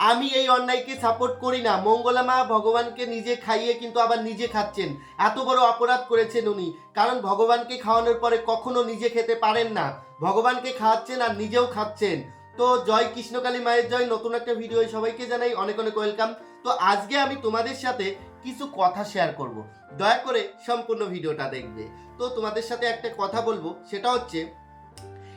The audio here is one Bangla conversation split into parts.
আমি এই অন্যায়কে সাপোর্ট করি না। মঙ্গলা মা ভগবানকে নিজে খাইয়ে কিন্তু আবার নিজে খাচ্ছেন। এত বড় অপরাধ করেছেন উনি। কারণ ভগবানকে খাওয়ানোর পরে কখনো নিজে খেতে পারেন না। ভগবানকে খাওয়াচ্ছেন আর নিজেও খাচ্ছেন। তো জয় কৃষ্ণকালী মায়ের জয়। নতুন একটা ভিডিও সবাইকে জানাই। অনেক অনেক ওয়েলকাম তো আজকে আমি তোমাদের সাথে কিছু কথা শেয়ার করব। দয়া করে সম্পূর্ণ ভিডিওটা দেখবে। তো তোমাদের সাথে একটা কথা বলব। সেটা হচ্ছে,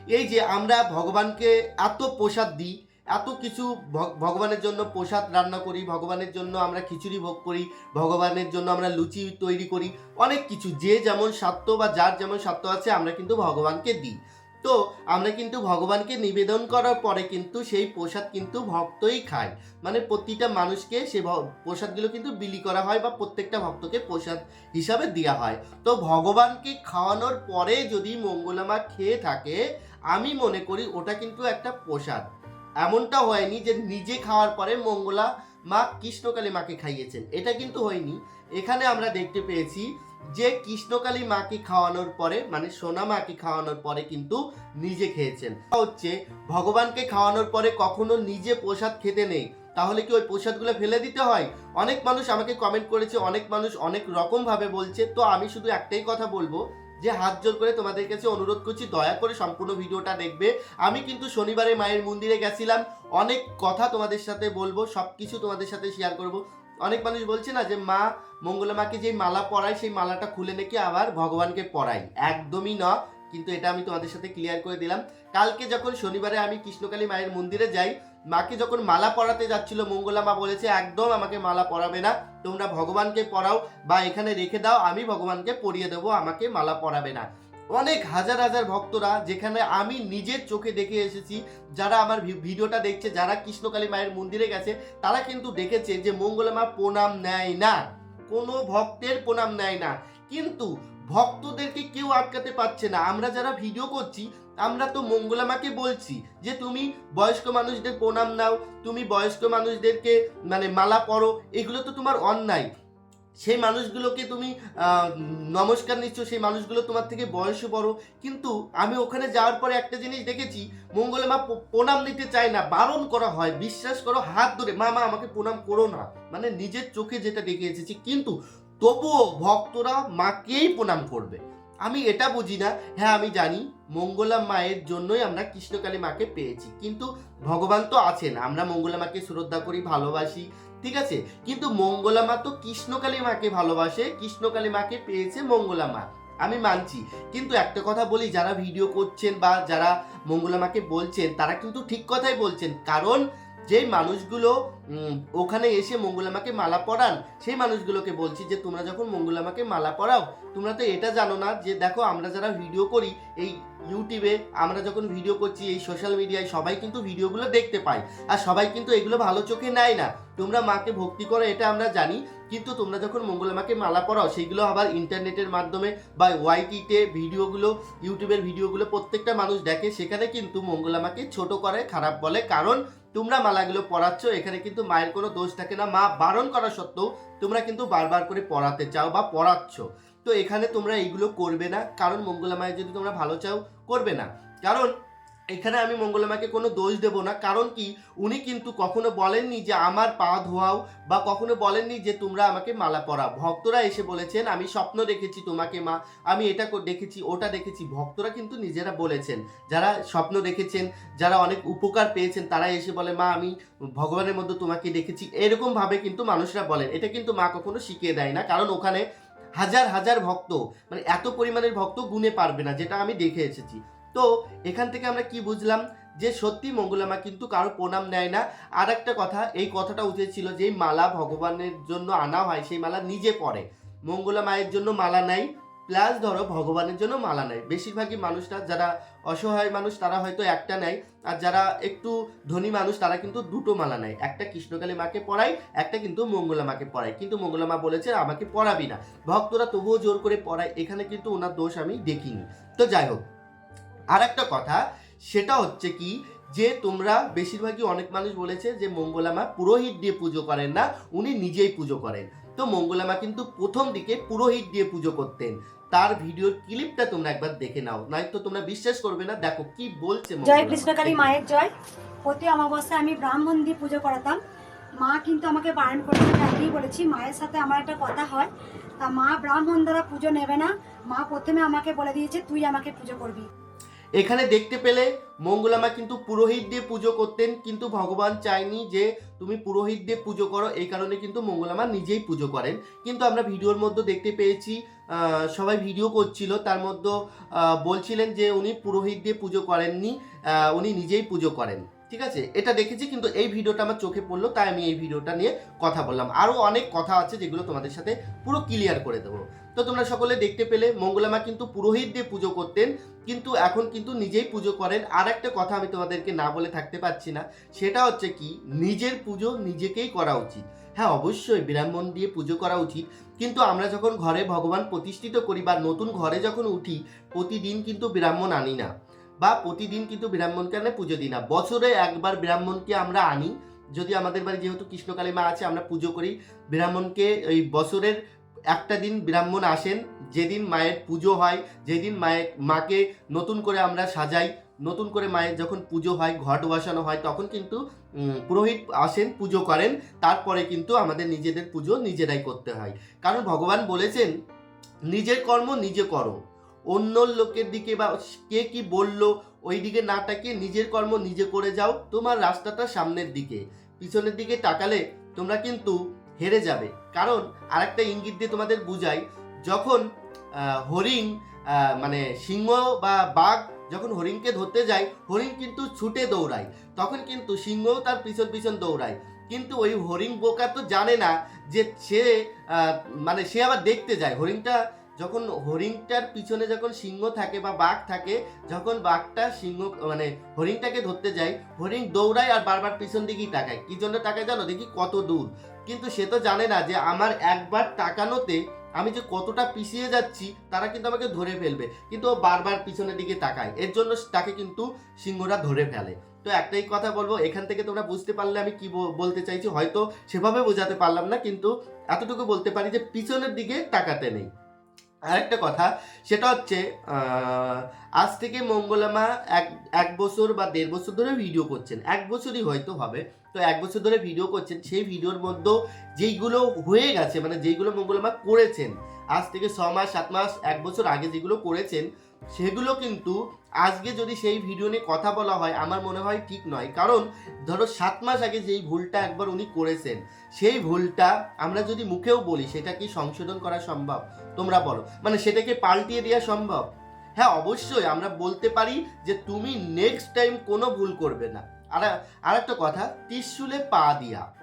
এই যে আমরা ভগবানকে এত প্রসাদ দিই এত কিছু ভগ- ভগবানের জন্য প্রসাদ রান্না করি, ভগবানের জন্য আমরা খিচুড়ি ভোগ করি, ভগবানের জন্য আমরা লুচি তৈরি করি, অনেক কিছু। যে যেমন স্বার্থ বা যার যেমন স্বার্থ আছে, আমরা কিন্তু ভগবানকে দিই। তো আমরা কিন্তু ভগবানকে নিবেদন করার পরে কিন্তু সেই প্রসাদ কিন্তু ভক্তই খায়। মানে প্রতিটা মানুষকে সে প্রসাদগুলো কিন্তু বিলি করা হয় বা প্রত্যেকটা ভক্তকে প্রসাদ হিসাবে দেওয়া হয়। তো ভগবানকে খাওয়ানোর পরে যদি মঙ্গলামা খেয়ে থাকে, আমি মনে করি ওটা কিন্তু একটা প্রসাদ। এমনটা হয়নি যে নিজে খাওয়ার পরে মঙ্গলা মা কৃষ্ণকালী মাকে খাইয়েছেন। এটা কিন্তু হয়নি। এখানে আমরা দেখতে পেয়েছি যে কৃষ্ণকালী মাকে খাওয়ানোর পরে মানে সোনা মাকে খাওয়ানোর পরে কিন্তু নিজে খেয়েছেন। হচ্ছে, ভগবানকে খাওয়ানোর পরে কখনো নিজে প্রসাদ খেতে নেই। তাহলে কি ওই প্রসাদগুলো ফেলে দিতে হয়? অনেক মানুষ আমাকে কমেন্ট করেছে, অনেক মানুষ অনেক রকম ভাবে বলছে। তো আমি শুধু একটাই কথা বলব যে হাত জোর করে তোমাদের কাছে অনুরোধ করছি, দয়া করে সম্পূর্ণ ভিডিওটা দেখবে। আমি কিন্তু শনিবারে মায়ের মন্দিরে গেছিলাম। অনেক কথা তোমাদের সাথে বলব সব কিছু তোমাদের সাথে শেয়ার করব। অনেক মানুষ বলছে না যে, মা, মঙ্গলা মাকে যে মালা পরায় সেই মালাটা খুলে নাকি আবার ভগবানকে পরাই। একদমই না, কিন্তু এটা আমি তোমাদের সাথে ক্লিয়ার করে দিলাম। কালকে যখন শনিবারে আমি কৃষ্ণকালী মায়ের মন্দিরে যাই, মাকে যখন মালা পরাতে যাচ্ছিল, মঙ্গলা মা বলেছে, একদম আমাকে মালা পরাবে না। তোমরা ভগবানকে পড়াও বা এখানে রেখে দাও, আমি ভগবানকে পড়িয়ে দেবো, আমাকে মালা পরাবে না। অনেক হাজার হাজার ভক্তরা যেখানে আমি নিজের চোখে দেখে এসেছি, যারা আমার ভিডিওটা দেখছে, যারা কৃষ্ণকালী মায়ের মন্দিরে গেছে, তারা কিন্তু দেখেছে যে মঙ্গলা মা প্রণাম নেয় না। কোনো ভক্তের প্রণাম নেয় না। কিন্তু ভক্তদেরকে কেউ আটকাতে পারছে না। আমরা যারা ভিডিও করছি আমরা তো মঙ্গলা মাকে বলছি যে তুমি বয়স্ক মানুষদের প্রণাম নাও, তুমি বয়স্ক মানুষদেরকে মানে মালা পরো, এগুলো তো তোমার অন্যায়। সেই মানুষগুলোকে তুমি নমস্কার নিচ্ছ, সেই মানুষগুলো তোমার থেকে বয়সও বড়। কিন্তু আমি ওখানে যাওয়ার পরে একটা জিনিস দেখেছি মঙ্গলে মা প্রণাম নিতে চায় না, বারণ করা হয়, বিশ্বাস করো, হাত ধরে, মা মা, আমাকে প্রণাম করো না। মানে নিজের চোখে যেটা দেখে এসেছি, কিন্তু তবুও ভক্তরা মাকেই প্রণাম করবে। আমি এটা বুঝি না। হ্যাঁ আমি জানি, মঙ্গলা মায়ের জন্যই আমরা কৃষ্ণকালী মাকে পেয়েছি। কিন্তু ভগবান তো আছেন, আমরা মঙ্গলা মাকে শ্রদ্ধা করি, ভালোবাসি, ঠিক আছে? কিন্তু মঙ্গলা মা তো কৃষ্ণকালী মাকে ভালোবাসে, কৃষ্ণকালী মাকে পেয়েছে মঙ্গলা মা। আমি মানছি। কিন্তু একটা কথা বলি, যারা ভিডিও করছেন বা যারা মঙ্গলা মাকে বলছেন, তারা কিন্তু ঠিক কথাই বলছেন। কারণ যেই মানুষগুলো ওখানে এসে মঙ্গলামাকে মালা পরান, সেই মানুষগুলোকে বলছি যে, তোমরা যখন মঙ্গলামাকে মালা পরাও, তোমরা তো এটা জানো না যে, দেখো আমরা যারা ভিডিও করি, এই ইউটিউবে আমরা যখন ভিডিও করছি, এই সোশ্যাল মিডিয়ায় সবাই কিন্তু ভিডিওগুলো দেখতে পায়। আর সবাই কিন্তু এগুলো ভালো চোখে নেয় না। তোমরা মাকে ভক্তি করো, এটা আমরা জানি। কিন্তু তোমরা যখন মঙ্গলা মাকে মালা পরাও সেইগুলো আবার ইন্টারনেটের মাধ্যমে বা ওয়াইটিতে ভিডিওগুলো ইউটিউবের ভিডিওগুলো প্রত্যেকটা মানুষ দেখে, সেখানে কিন্তু মঙ্গলা মাকে ছোট করে, খারাপ বলে। কারণ তোমরা মালাগুলো পড়াচ্ছ এখানে কিন্তু মায়ের কোনো দোষ থাকে না। মা বারণ করা সত্ত্বেও তোমরা কিন্তু বারবার করে পড়াতে চাও বা পড়াচ্ছ তো এখানে তোমরা এইগুলো করবে না, কারণ মঙ্গলা মায়ের যদি তোমরা ভালো চাও, করবে না। কারণ এখানে আমি মঙ্গলা মাকে কোনো দোষ দেব না, কারণ কি, উনি কিন্তু কখনো বলেননি যে আমার পা ধোয়াও বা কখনো বলেননি যে তোমরা আমাকে মালা পরাও। ভক্তরা এসে বলেছেন, আমি স্বপ্ন দেখেছি তোমাকে, মা, আমি এটা দেখেছি, ওটা দেখেছি। ভক্তরা কিন্তু নিজেরা বলেছেন, যারা স্বপ্ন দেখেছেন, যারা অনেক উপকার পেয়েছেন, তারা এসে বলে, মা, আমি ভগবানের মধ্যে তোমাকে দেখেছি। এরকমভাবে কিন্তু মানুষরা বলেন। এটা কিন্তু মা কখনো শিখিয়ে দেয় না, কারণ ওখানে হাজার হাজার ভক্ত মানে এত পরিমাণের ভক্ত গুনে পারবে না, যেটা আমি দেখে এসেছি। তো এখান থেকে আমরা কি বুঝলাম? যে সত্যি মঙ্গলামা কিন্তু কারও প্রণাম নেয় না। আর একটা কথা, এই কথাটা উচিত ছিল যে মালা ভগবানের জন্য আনা হয়, সেই মালা নিজে পরে। মঙ্গলা মায়ের জন্য মালা নেয় প্লাস ধরো ভগবানের জন্য মালা নেয় বেশিরভাগই মানুষরা, যারা অসহায় মানুষ, তারা হয়তো একটা নেয়। আর যারা একটু ধনী মানুষ, তারা কিন্তু দুটো মালা নেয়। একটা কৃষ্ণকালী মাকে পড়ায় একটা কিন্তু মঙ্গলা মাকে পড়ায় কিন্তু মঙ্গলা মা বলেছে আমাকে পড়াবি না। ভক্তরা তবুও জোর করে পড়ায় এখানে কিন্তু ওনার দোষ আমি দেখিনি। তো যাই হোক আর একটা কথা, সেটা হচ্ছে কি, যে তোমরা বেশিরভাগই অনেক মানুষ বলেছে যে মঙ্গলামা পুরোহিত দিয়ে পুজো করেন না, উনি নিজেই পুজো করেন। তো মঙ্গলামা কিন্তু প্রথম দিকে পুরোহিত দিয়ে পুজো করতেন। তার ভিডিওর ক্লিপটা তোমরা একবার দেখে নাও, নয়তো তোমরা বিশ্বাস করবে না, দেখো কি বলছে জয় কৃষ্ণকালী মায়ের জয়। প্রতি অমাবস্যায় আমি ব্রাহ্মণ দিয়ে পুজো করাতাম। মা কিন্তু আমাকে বারণ আমি আগেই বলেছি, মায়ের সাথে আমার একটা কথা হয়। তা মা ব্রাহ্মণ দ্বারা পুজো নেবে না, মা প্রথমে আমাকে বলে দিয়েছে, তুই আমাকে পুজো করবি। এখানে দেখতে পেলে মঙ্গলামা কিন্তু পুরোহিত দিয়ে পুজো করতেন, কিন্তু ভগবান চায়নি যে তুমি পুরোহিত দিয়ে পুজো করো, এই কারণে কিন্তু মঙ্গলামা নিজেই পুজো করেন। কিন্তু আমরা ভিডিওর মধ্যে দেখতে পেয়েছি সবাই ভিডিও করছিল, তার মধ্যে বলছিলেন যে উনি পুরোহিত দিয়ে পুজো করেননি উনি নিজেই পুজো করেন। ঠিক আছে? এটা দেখেছি, কিন্তু এই ভিডিওটা আমার চোখে পড়ল, তাই আমি এই ভিডিওটা নিয়ে কথা বললাম। আরও অনেক কথা আছে যেগুলো তোমাদের সাথে পুরো ক্লিয়ার করে দেবো। তো তোমরা সকলে দেখতে পেলে, মঙ্গলামা কিন্তু পুরোহিত দিয়ে পুজো করতেন, কিন্তু এখন কিন্তু নিজেই পুজো করেন। আর একটা কথা আমি তোমাদেরকে না বলে থাকতে পারছি না, সেটা হচ্ছে কি, নিজের পুজো নিজেকেই করা উচিত। হ্যাঁ অবশ্যই ব্রাহ্মণ দিয়ে পুজো করা উচিত, কিন্তু আমরা যখন ঘরে ভগবান প্রতিষ্ঠিত করি বা নতুন ঘরে যখন উঠি, প্রতিদিন কিন্তু ব্রাহ্মণ আনি না। বা প্রতিদিন কিন্তু ব্রাহ্মণকে আনে পুজো দিই না? বছরে একবার ব্রাহ্মণকে আমরা আনি। যদি আমাদের বাড়ি যেহেতু কৃষ্ণকালী মা আছে, আমরা পুজো করি। ব্রাহ্মণকে এই বছরের একটা দিন ব্রাহ্মণ আসেন, যেদিন মায়ের পুজো হয়, যেদিন মায়ের, মাকে নতুন করে আমরা সাজাই, নতুন করে মায়ের যখন পুজো হয়, ঘট বসানো হয়, তখন কিন্তু পুরোহিত আসেন, পুজো করেন, তারপরে কিন্তু আমাদের নিজেদের পুজো নিজেরাই করতে হয়। কারণ ভগবান বলেছেন, নিজের কর্ম নিজে করো। অন্য লোকের দিকে বা কে কি বলল, ওই দিকে না তাকিয়ে নিজের কর্ম নিজে করে যাও, তোমার রাস্তাটা সামনের দিকে। পিছনের দিকে তাকালে তোমরা কিন্তু হেরে যাবে। কারণ আরেকটা ইঙ্গিত দিয়ে তোমাদের বুঝাই, যখন হরিণ মানে সিংহ বা বাঘ যখন হরিণকে ধরতে যায়, হরিণ কিন্তু ছুটে দৌড়ায়। তখন কিন্তু সিংহও তার পিছন পিছন দৌড়ায়। কিন্তু ওই হরিণ বোকা তো জানে না যে সে মানে সে আবার দেখতে যায়। হরিণটা যখন হরিণটার পিছনে যখন সিংহ থাকে বা বাঘ থাকে, যখন বাঘটা সিংহ মানে হরিণটাকে ধরতে যায়, হরিণ দৌড়ায় আর বারবার পিছন দিকেই তাকায়। কি জন্য তাকায় জানো? দেখি কত দূর। কিন্তু সে তো জানে না যে আমার একবার তাকানোতে আমি যে কতটা পিছিয়ে যাচ্ছি, তারা কিন্তু আমাকে ধরে ফেলবে। কিন্তু ও বারবার পিছনের দিকে তাকায়। এর জন্য তাকে কিন্তু সিংহরা ধরে ফেলে। তো একটাই কথা বলব, এখান থেকে তোমরা বুঝতে পারলে আমি কি বল- বলতে চাইছি। হয়তো সেভাবে বোঝাতে পারলাম না, কিন্তু এতটুকু বলতে পারি যে পিছনের দিকে তাকাতে নেই। আরেকটা কথা, সেটা হচ্ছে আজ থেকে মঙ্গলামা এক এক বছর বা দেড় বছর ধরে ভিডিও করছেন। এক বছরই হয়তো হবে। তো এক বছর ধরে ভিডিও করছেন, সেই ভিডিওর মধ্যেও যেইগুলো হয়ে গেছে মানে যেইগুলো মঙ্গলামা করেছেন, আজ থেকে ছ মাস, সাত মাস, এক বছর আগে যেগুলো করেছেন সেগুলো কিন্তু আজকে যদি সেই ভিডিও নিয়ে কথা বলা হয়, আমার মনে হয় ঠিক নয়। কারণ ধরো সাত মাস আগে যেই ভুলটা একবার উনি করেছেন, সেই ভুলটা আমরা যদি মুখেও বলি, সেটা কি সংশোধন করা সম্ভব? তোমরা বলো। মানে সেটাকে পাল্টিয়ে দেওয়া সম্ভব? হ্যাঁ অবশ্যই আমরা বলতে পারি যে তুমি নেক্সট টাইম কোনো ভুল করবে না। আর আর একটা কথা, ত্রিশুলে পা দিয়া।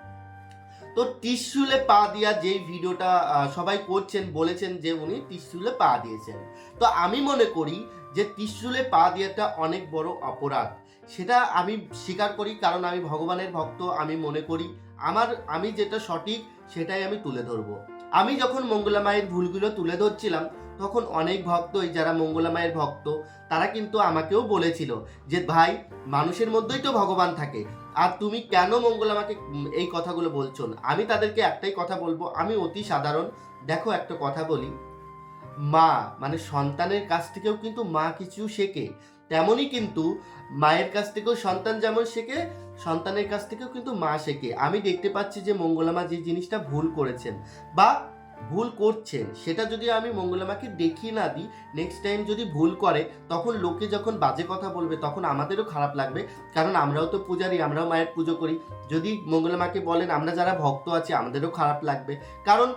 তো ত্রিশুলে পা দিয়া যেই ভিডিওটা সবাই করছেন, বলেছেন যে উনি ত্রিশুলে পা দিয়েছেন। তো আমি মনে করি যে ত্রিশুলে পা দেওয়াটা অনেক বড় অপরাধ। সেটা আমি স্বীকার করি, কারণ আমি ভগবানের ভক্ত, আমি মনে করি আমার, আমি যেটা সঠিক সেটাই আমি তুলে ধরবো। আমি যখন মঙ্গলা মায়ের ভুলগুলো তুলে ধরছিলাম তখন অনেক ভক্তই, যারা মঙ্গলা মায়ের ভক্ত, তারা কিন্তু আমাকেও বলেছিল যে, ভাই, মানুষের মধ্যেই তো ভগবান থাকে। আর তুমি কেন মঙ্গল আমাকে এই কথাগুলো বলছো আমি তাদেরকে একটাই কথা বলব, আমি অতি সাধারণ। দেখো, একটা কথা বলি। মা মানে সন্তানের কাছ থেকেও কিন্তু মা কিছু শেখে। তেমনই কিন্তু মায়ের কাছ থেকেও সন্তান যেমন শেখে, সন্তানের কাছ থেকেও কিন্তু মা শেখে। আমি দেখতে পাচ্ছি যে মঙ্গলামা যে জিনিসটা ভুল করেছেন বা ভুল করছেন সেটা যদি আমি মঙ্গলামাকে দেখিয়ে না দিই নেক্সট টাইম যদি ভুল করে, তখন লোকে যখন বাজে কথা বলবে, তখন আমাদেরও খারাপ লাগবে। কারণ আমরাও তো পূজারি, আমরাও মায়ের পুজো করি। যদি মঙ্গলামাকে বলেন, আমরা যারা ভক্ত আছি, আমাদেরও খারাপ লাগবে। কারণ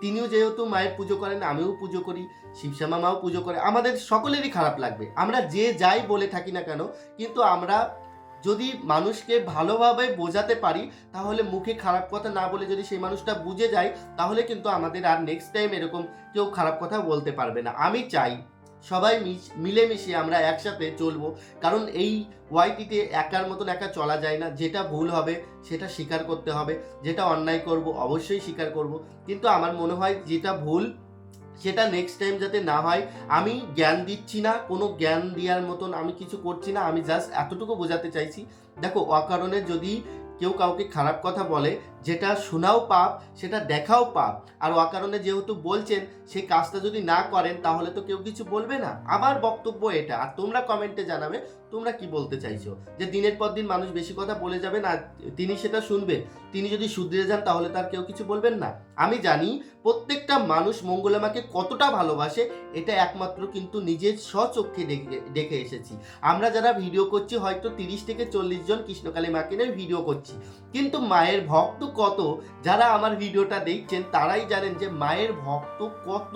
তিনিও যেহেতু মায়ের পুজো করেন, আমিও পুজো করি, শিবশ্যামা মাও পুজো করে, আমাদের সকলেরই খারাপ লাগবে। আমরা যে যাই বলে থাকি না কেন, কিন্তু আমরা যদি মানুষকে ভালোভাবে বোঝাতে পারি, তাহলে মুখে খারাপ কথা না বলে যদি সেই মানুষটা বুঝে যায়, তাহলে কিন্তু আমাদের আর নেক্সট টাইম এরকম কেউ খারাপ কথা বলতে পারবে না। আমি চাই সবাই মিশ- মিলেমিশে আমরা একসাথে চলবো, কারণ এই ওয়াইটিতে একার মতন একা চলা যায় না। যেটা ভুল হবে, সেটা স্বীকার করতে হবে, যেটা অন্যায় করব, অবশ্যই স্বীকার করব। কিন্তু আমার মনে হয় যেটা ভুল সেটা নেক্সট টাইম যাতে না হয়, আমি জ্ঞান দিচ্ছি না, কোনো জ্ঞান দেওয়ার মতন আমি কিছু করছি না, আমি জাস্ট এতটুকু বোঝাতে চাইছি। দেখো, অকারণে যদি কেউ কাউকে খারাপ কথা বলে যেটা শোনাও পাপ, সেটা দেখাও পাপ। আর অকারণে যেহেতু বলছেন সেই কাজটা যদি না করেন, তাহলে তো কেউ কিছু বলবে না। আমার বক্তব্য এটা। আর তোমরা কমেন্টে জানাবে, তোমরা কি বলতে চাইছো? যে দিনের পর দিন মানুষ বেশি কথা বলে যাবে না, তিনি সেটা শুনবেন। তিনি যদি শুধরে যান, তাহলে তার কেউ কিছু বলবেন না। আমি জানি, প্রত্যেকটা মানুষ মঙ্গলামাকে কতটা ভালোবাসে, এটা একমাত্র কিন্তু নিজের স্বচক্ষে দেখে এসেছি। আমরা যারা ভিডিও করছি, হয়তো তিরিশ থেকে চল্লিশ জন কৃষ্ণকালী মাকে নিয়ে ভিডিও করছি। কিন্তু মায়ের ভক্ত কত? যারা আমার ভিডিওটা দেখছেন, তারাই জানেন যে মায়ের ভক্ত কত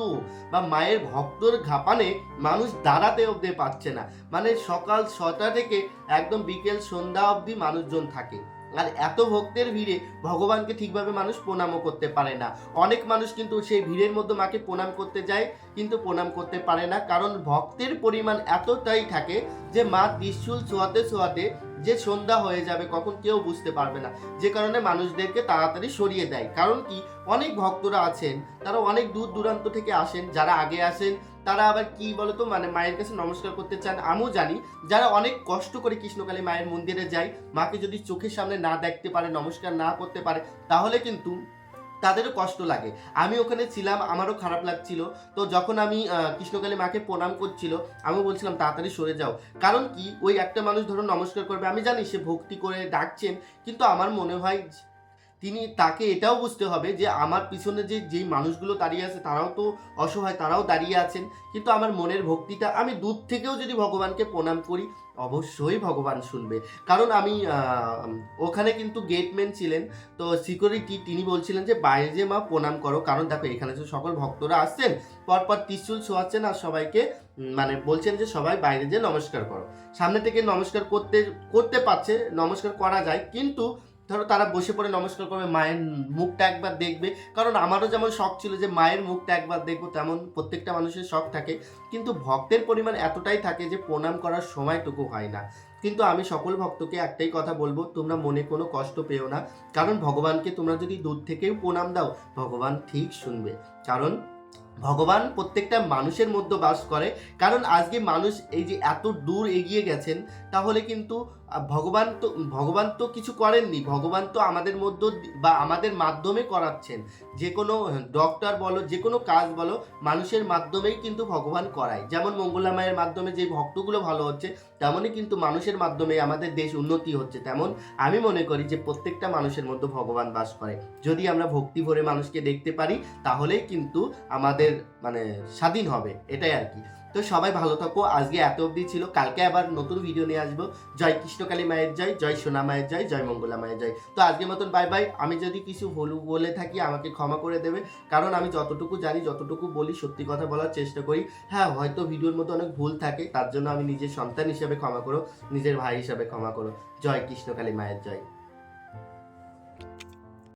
বা মায়ের ভক্তর ঘাপানে মানুষ দাঁড়াতে অবধি পাচ্ছে না। মানে সকাল ছটা থেকে একদম বিকেল সন্ধ্যা অবধি মানুষজন থাকে। আর এত ভক্তের ভিড়ে ভগবানকে ঠিকভাবে মানুষ প্রণামও করতে পারে না। অনেক মানুষ কিন্তু সেই ভিড়ের মধ্যে মাকে প্রণাম করতে যায়, কিন্তু প্রণাম করতে পারে না। কারণ ভক্তের পরিমাণ এতটাই থাকে যে মা ত্রিশূল ছোঁয়াতে ছোঁয়াতে যে সন্ধ্যা হয়ে যাবে কখন কেউ বুঝতে পারবে না। যে কারণে মানুষদেরকে তাড়াতাড়ি সরিয়ে দেয়। কারণ কি? অনেক ভক্তরা আছেন, তারা অনেক দূর দূরান্ত থেকে আসেন, যারা আগে আসেন তারা আবার কি বলতো? মানে মায়ের কাছে নমস্কার করতে চান, আমিও জানি। যারা অনেক কষ্ট করে কৃষ্ণকালী মায়ের মন্দিরে যায়, মাকে যদি চোখের সামনে না দেখতে পারে, নমস্কার না করতে পারে, তাহলে কিন্তু তাদেরও কষ্ট লাগে। আমি ওখানে ছিলাম, আমারও খারাপ লাগছিল। তো যখন আমি কৃষ্ণকালী মাকে প্রণাম করছিল আমি বলছিলাম, তাড়াতাড়ি সরে যাও। কারণ কি? ওই একটা মানুষ ধরো নমস্কার করবে, আমি জানি সে ভক্তি করে ডাকছেন, কিন্তু আমার মনে হয় তিনি তাকে এটাও বুঝতে হবে যে আমার পিছনে যে, যেই মানুষগুলো দাঁড়িয়ে আছে তারাও তো অসহায়, তারাও দাঁড়িয়ে আছেন। কিন্তু আমার মনের ভক্তিটা, আমি দূর থেকেও যদি ভগবানকে প্রণাম করি, অবশ্যই ভগবান শুনবে। কারণ আমি ওখানে কিন্তু গেটম্যান ছিলেন। তো সিকিউরিটি তিনি বলছিলেন যে, বাইরে যে মা প্রণাম করো। কারণ দেখো, এখানে যে সকল ভক্তরা আসছেন, পরপর ত্রিশূল ছোঁয়াচ্ছেন আর সবাইকে মানে বলছেন যে, সবাই বাইরে যে নমস্কার করো। সামনে থেকে নমস্কার করতে করতে পারছে, নমস্কার করা যায়। কিন্তু ধরো তারা বসে পড়ে নমস্কার করবে, মায়ের মুখটা একবার দেখবে। কারণ আমারও যেমন শখ ছিল যে মায়ের মুখটা একবার দেখব, তেমন প্রত্যেকটা মানুষের শখ থাকে। কিন্তু ভক্তের পরিমাণ এতটাই থাকে যে প্রণাম করার সময়টুকু হয় না। কিন্তু আমি সকল ভক্তকে একটাই কথা বলব, তোমরা মনে কোনো কষ্ট পেও না। কারণ ভগবানকে তোমরা যদি দূর থেকেও প্রণাম দাও, ভগবান ঠিক শুনবে। কারণ ভগবান প্রত্যেকটা মানুষের মধ্যে বাস করে। কারণ আজকে মানুষ এই যে এত দূর এগিয়ে গেছেন, তাহলে কিন্তু ভগবান তো ভগবান তো কিছু করেননি, ভগবান তো আমাদের মধ্য বা আমাদের মাধ্যমে করাচ্ছেন। যে কোনো ডক্টর বলো, যে কোনো কাজ বলো, মানুষের মাধ্যমেই কিন্তু ভগবান করায়। যেমন মঙ্গলা মায়ের মাধ্যমে যে ভক্তগুলো ভালো হচ্ছে, তেমনই কিন্তু মানুষের মাধ্যমে আমাদের দেশ উন্নতি হচ্ছে। তেমন আমি মনে করি যে প্রত্যেকটা মানুষের মধ্যে ভগবান বাস করে। যদি আমরা ভক্তি ভরে মানুষকে দেখতে পারি, তাহলেই কিন্তু আমাদের মানে স্বাধীন হবে। এটাই আর কি। তো সবাই ভালো থাকো। আজকে এত অবধি ছিল। কালকে আবার নতুন ভিডিও নিয়ে আসব। জয় কৃষ্ণকালী মায়ের জয় জয় সোনা মায়ের জয় জয় মঙ্গলা মায়ের জয়। তো আজকের মতন বাই বাই আমি যদি কিছু ভুল বলে থাকি, আমাকে ক্ষমা করে দেবে। কারণ আমি যতটুকু জানি, যতটুকু বলি, সত্যি কথা বলার চেষ্টা করি। হ্যাঁ হয়তো ভিডিওর মতো অনেক ভুল থাকে। তার জন্য আমি নিজের সন্তান হিসাবে ক্ষমা করো, নিজের ভাই হিসাবে ক্ষমা করো। জয় কৃষ্ণকালী মায়ের জয়।